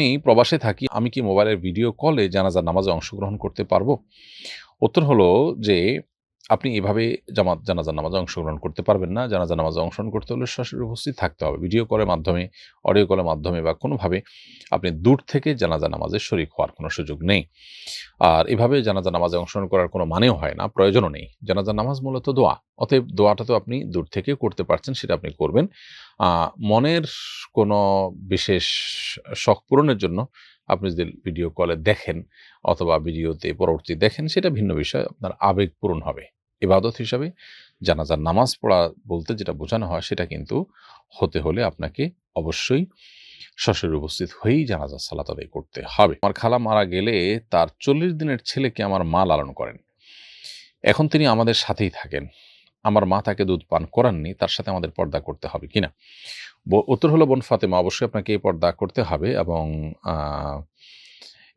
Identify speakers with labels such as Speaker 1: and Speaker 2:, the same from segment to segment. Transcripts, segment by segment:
Speaker 1: আমি প্রবাসে থাকি, আমি কি মোবাইলের ভিডিও কলে জানাজার নামাজে অংশগ্রহণ করতে পারব? উত্তর হলো যে আপনি এভাবে জামাত, জানাজার নামাজে অংশগ্রহণ করতে পারবেন না। জানাজার নামাজে অংশগ্রহণ করতে হলে সরাসরি উপস্থিত থাকতে হবে। ভিডিও কলের মাধ্যমে, অডিও কলের মাধ্যমে বা কোনোভাবে আপনি দূর থেকে জানাজা নামাজে শরিক হওয়ার কোনো সুযোগ নেই। আর এভাবে জানাজা নামাজে অংশগ্রহণ করার কোনো মানেও হয় না, প্রয়োজনও নেই। জানাজা নামাজ মূলত দোয়া। অতএব দোয়াটা তো আপনি দূর থেকেও করতে পারছেন, সেটা আপনি করবেন। মনের কোনো বিশেষ শখ পূরণের জন্য আপনি যদি ভিডিও কলে দেখেন অথবা ভিডিওতে পরবর্তী দেখেন, সেটা ভিন্ন বিষয়। আপনার আবেগ পূরণ হবে। ইবাদত হিসাবে জানাজার নামাজ পড়া বলতে যেটা বোঝানো হয় সেটা কিন্তু হতে হলে আপনাকে অবশ্যই সশরীরে উপস্থিত হয়েই জানাজা সালাত আদায় করতে হবে। আমার খালা মারা গেলে তার চল্লিশ দিনের ছেলেকে আমার মা লালন করেন। এখন তিনি আমাদের সাথেই থাকেন। আমার মা তাকে দুধ পান করাননি, তার সাথে আমাদের পর্দা করতে হবে কিনা? উত্তর হলো, বোন ফাতেমা, অবশ্যই আপনাকে এই পর্দা করতে হবে এবং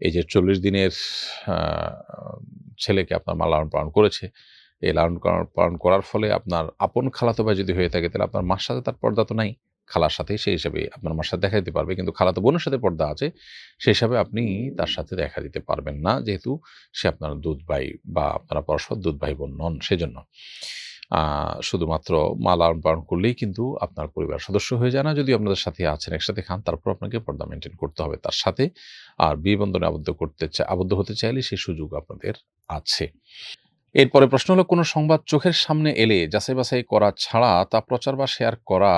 Speaker 1: এই যে চল্লিশ দিনের ছেলেকে আপনার মা লালন পালন করেছে এই লালন পালন- করার ফলে আপনার আপন খালাতো ভাই যদি হয়ে থাকে, তাহলে আপনার মার সাথে তার পর্দা তো নাই। খালার সাথে সেই হিসাবে আপনার মার সাথে দেখা দিতে পারবে। কিন্তু খালাতো বোনের সাথে পর্দা আছে, সেই হিসাবে আপনি তার সাথে দেখা দিতে পারবেন না, যেহেতু সে আপনার দুধ ভাই বা আপনারা পরস্পর দুধ ভাই বোন নন, সেজন্য। শুধুমাত্র মা লালন পালন করলেই কিন্তু আপনার পরিবার সদস্য হয়ে যায় না। যদি আপনাদের সাথে আছেন, একসাথে খান তারপর আপনাকে পর্দা মেনটেন করতে হবে তার সাথে। আর বিয়ে বন্ধনে আবদ্ধ করতে আবদ্ধ হতে চাইলে সেই সুযোগ আপনাদের আছে। এরপরে প্রশ্ন হলো, কোনো সংবাদ চোখের সামনে এলে যাচাই বাছাই করা ছাড়া তা প্রচার বা শেয়ার করা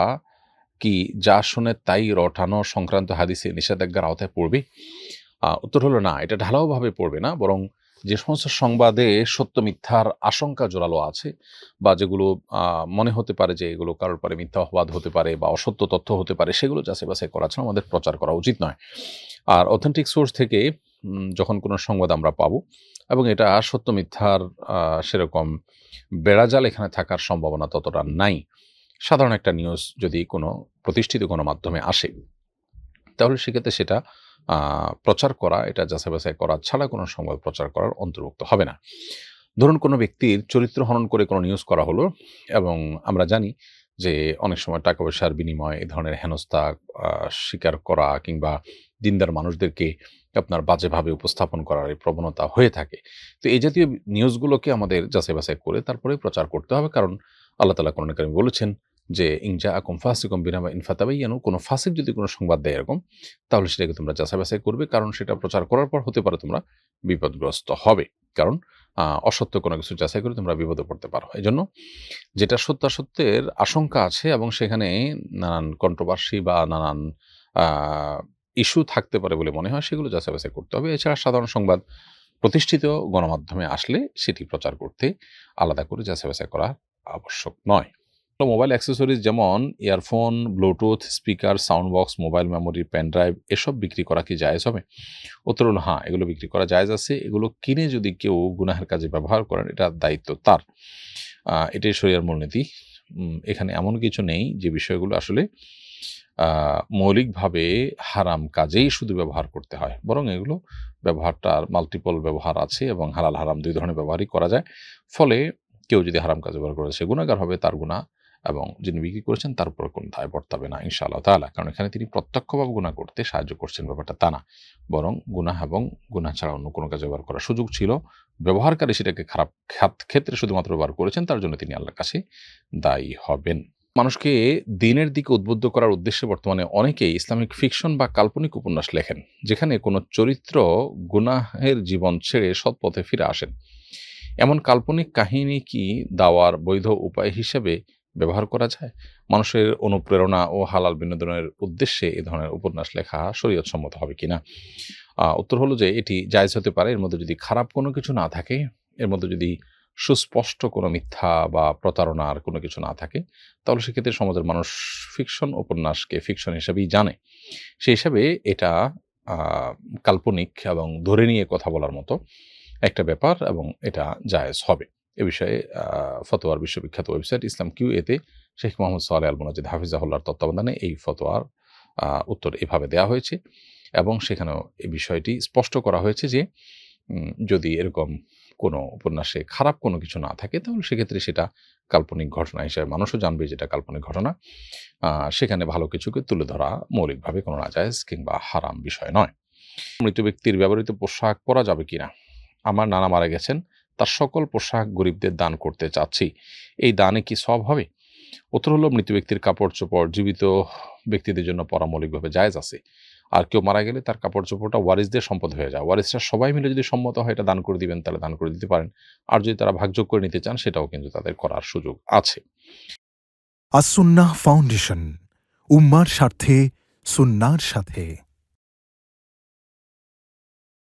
Speaker 1: কি যা শুনে তাই রটানো সংক্রান্ত হাদিসে নিষেধাজ্ঞার আওতায় পড়বে? উত্তর হলো না, এটা ঢালাওভাবে পড়বে না, বরং যে সমস্ত সংবাদে সত্য মিথ্যার আশঙ্কা জোরালো আছে বা যেগুলো মনে হতে পারে যে এগুলো কারোর পরে মিথ্যা অপবাদ হতে পারে বা অসত্য তথ্য হতে পারে, সেগুলো যাচাই বাছাই করা ছাড়া আমাদের প্রচার করা উচিত নয়। আর অথেন্টিক সোর্স থেকে যখন কোনো সংবাদ আমরা পাবো এবং এটা সত্য মিথ্যার সেরকম বেড়াজাল এখানে থাকার সম্ভাবনা ততটা নাই। সাধারণ একটা নিউজ যদি কোনো প্রতিষ্ঠিত কোনো মাধ্যমে আসে, তাহলে সেক্ষেত্রে সেটা প্রচার করা, এটা যাচাই বাছাই করা ছাড়া কোনো সংবাদ প্রচার করার অন্তর্ভুক্ত হবে না। ধরুন কোনো ব্যক্তির চরিত্র হনন করে কোনো নিউজ করা হলো এবং আমরা জানি যে অনেক সময় টাকা পয়সার বিনিময়ে এ ধরনের হেনস্থা স্বীকার করা কিংবা দিনদার মানুষদেরকে আপনার বাজেভাবে উপস্থাপন করার এই প্রবণতা হয়ে থাকে। তো এই জাতীয় নিউজগুলোকে আমাদের যাচাই বাছাই করে তারপরে প্রচার করতে হবে। কারণ আল্লাহ তালা কোরআন কারিমে বলেছেন যে ইংজা আকুম ফাসিকম বিনামা ইনফাতাবাইয়ানু কোনো ফাসিক যদি কোনো সংবাদ দেয় এরকম, তাহলে সেটাকে তোমরা যাচাই বাছাই করবে, কারণ সেটা প্রচার করার পর হতে পারে তোমরা বিপদগ্রস্ত হবে। কারণ অসত্য কোনো কিছু যাচাই করে তোমরা বিপদে পড়তে পারো। এই জন্য যেটা সত্যাসত্যের আশঙ্কা আছে এবং সেখানে নানান কন্ট্রোভার্সি বা নানান ইস্যু থাকতে পারে বলে মনে হয়, সেগুলো যাচাই বাছাই করতে হবে। এছাড়া সাধারণ সংবাদ প্রতিষ্ঠিত গণমাধ্যমে আসলে সেটি প্রচার করতে আলাদা করে যাচাই বাছাই করা আবশ্যক নয়। মোবাইল অ্যাক্সেসরিজ যেমন earphone bluetooth speaker sound box mobile memory pen drive এসব বিক্রি করা কি জায়েজ হবে? উত্তর হলো হ্যাঁ এগুলো বিক্রি করা জায়েজ আছে। এগুলো কিনে যদি কেউ গুনাহের কাজে ব্যবহার করেন, এটা দায়িত্ব তার। এটাই শরিয়ার মূলনীতি। এখানে এমন কিছু নেই যে বিষয়গুলো আসলে মৌলিকভাবে হারাম কাজেই শুধু ব্যবহার করতে হয়। বরং এগুলো ব্যবহারটার মাল্টিপল ব্যবহার আছে এবং হালাল হারাম দুই ধরনের ব্যবহারই করা যায়। ফলে কেউ যদি হারাম কাজে ব্যবহার করে, সে গুণাগার হবে, তার গুণা এবং যিনি বিক্রি করেছেন, তার উপর কোনো দায় বর্তাবে না, ইনশাআল্লাহ তাআলা। কারণ এখানে তিনি প্রত্যক্ষভাবে গুণা করতে সাহায্য করছেন, ব্যাপারটা তা না। বরং গুনাহ এবং গুনাহ ছাড়া অন্য কোনো কাজে ব্যবহার করার সুযোগ ছিল। ব্যবহারকারী সেটাকে খারাপ খাত- ক্ষেত্রে শুধুমাত্র ব্যবহার করেছেন, তার জন্য তিনি আল্লাহর কাছে দায়ী হবেন। মানুষকে দিনের দিকে উদ্বুদ্ধ করার উদ্দেশ্যে বর্তমানে অনেকেই ইসলামিক ফিকশন বা কাল্পনিক উপন্যাস লেখেন, যেখানে কোনো চরিত্র গুনাহের জীবন ছেড়ে সৎ পথে ফিরে আসেন। এমন কাল্পনিক কাহিনী কি দাওয়ার বৈধ উপায় হিসেবে ব্যবহার করা যায়? মানুষের অনুপ্রেরণা ও হালাল বিনোদনের উদ্দেশ্যে এ ধরনের উপন্যাস লেখা শরীয়তসম্মত হবে কিনা উত্তর হলো যে এটি জায়জ হতে পারে। এর মধ্যে যদি খারাপ কোনো কিছু না থাকে, এর মধ্যে যদি সুস্পষ্ট কোনো মিথ্যা বা প্রতারণার কোনো কিছু না থাকে, তাহলে সেক্ষেত্রে সমাজের মানুষ ফিকশন উপন্যাসকে ফিকশন হিসেবেই জানে। সেই হিসাবে এটা কাল্পনিক এবং ধরে নিয়ে কথা বলার মতো একটা ব্যাপার এবং এটা জায়েজ হবে। এ বিষয়ে ফতোয়ার বিশ্ববিখ্যাত ওয়েবসাইট ইসলাম কিউ এতে শেখ মোহাম্মদ সোয়ালে আল মোনাজিদ হাফিজাহুল্লার তত্ত্বাবধানে এই ফতোয়ার উত্তর এভাবে দেওয়া হয়েছে এবং সেখানেও এই বিষয়টি স্পষ্ট করা হয়েছে যে যদি এরকম কোনো উপন্যাসে খারাপ কোনো কিছু না থাকে, তাহলে সেক্ষেত্রে সেটা কাল্পনিক ঘটনা হিসেবে মানুষও জানবে যেটা কাল্পনিক ঘটনা। সেখানে ভালো কিছুকে তুলে ধরা মৌলিকভাবে কোনো নাজায়েজ কিংবা হারাম বিষয় নয়। মৃত ব্যক্তির ব্যবহৃত পোশাক পরা যাবে কিনা? আমার নানা মারা গেছেন। তার সকল পোশাক গরিবদের দান করতে চাচ্ছি। এই দানে কি সব হবে? উত্তর হলো মৃত ব্যক্তির কাপড় চোপড়, জীবিত ব্যক্তিদের জন্য পরা জায়জ আছে। আর কেউ মারা গেলে তার কাপড় চোপড়টা ওয়ারিসদের সম্পদ হয়ে যায়। ওয়ারিসরা সবাই মিলে যদি সম্মত হয় এটা দান করে দিবেন, তাহলে দান করে দিতে পারেন। আর যদি তারা ভাগযোগ করে নিতে চান, সেটাও কিন্তু তাদের করার সুযোগ আছে।
Speaker 2: আসুন্নাহ ফাউন্ডেশন, উম্মার স্বার্থে, সুন্নার সাথে।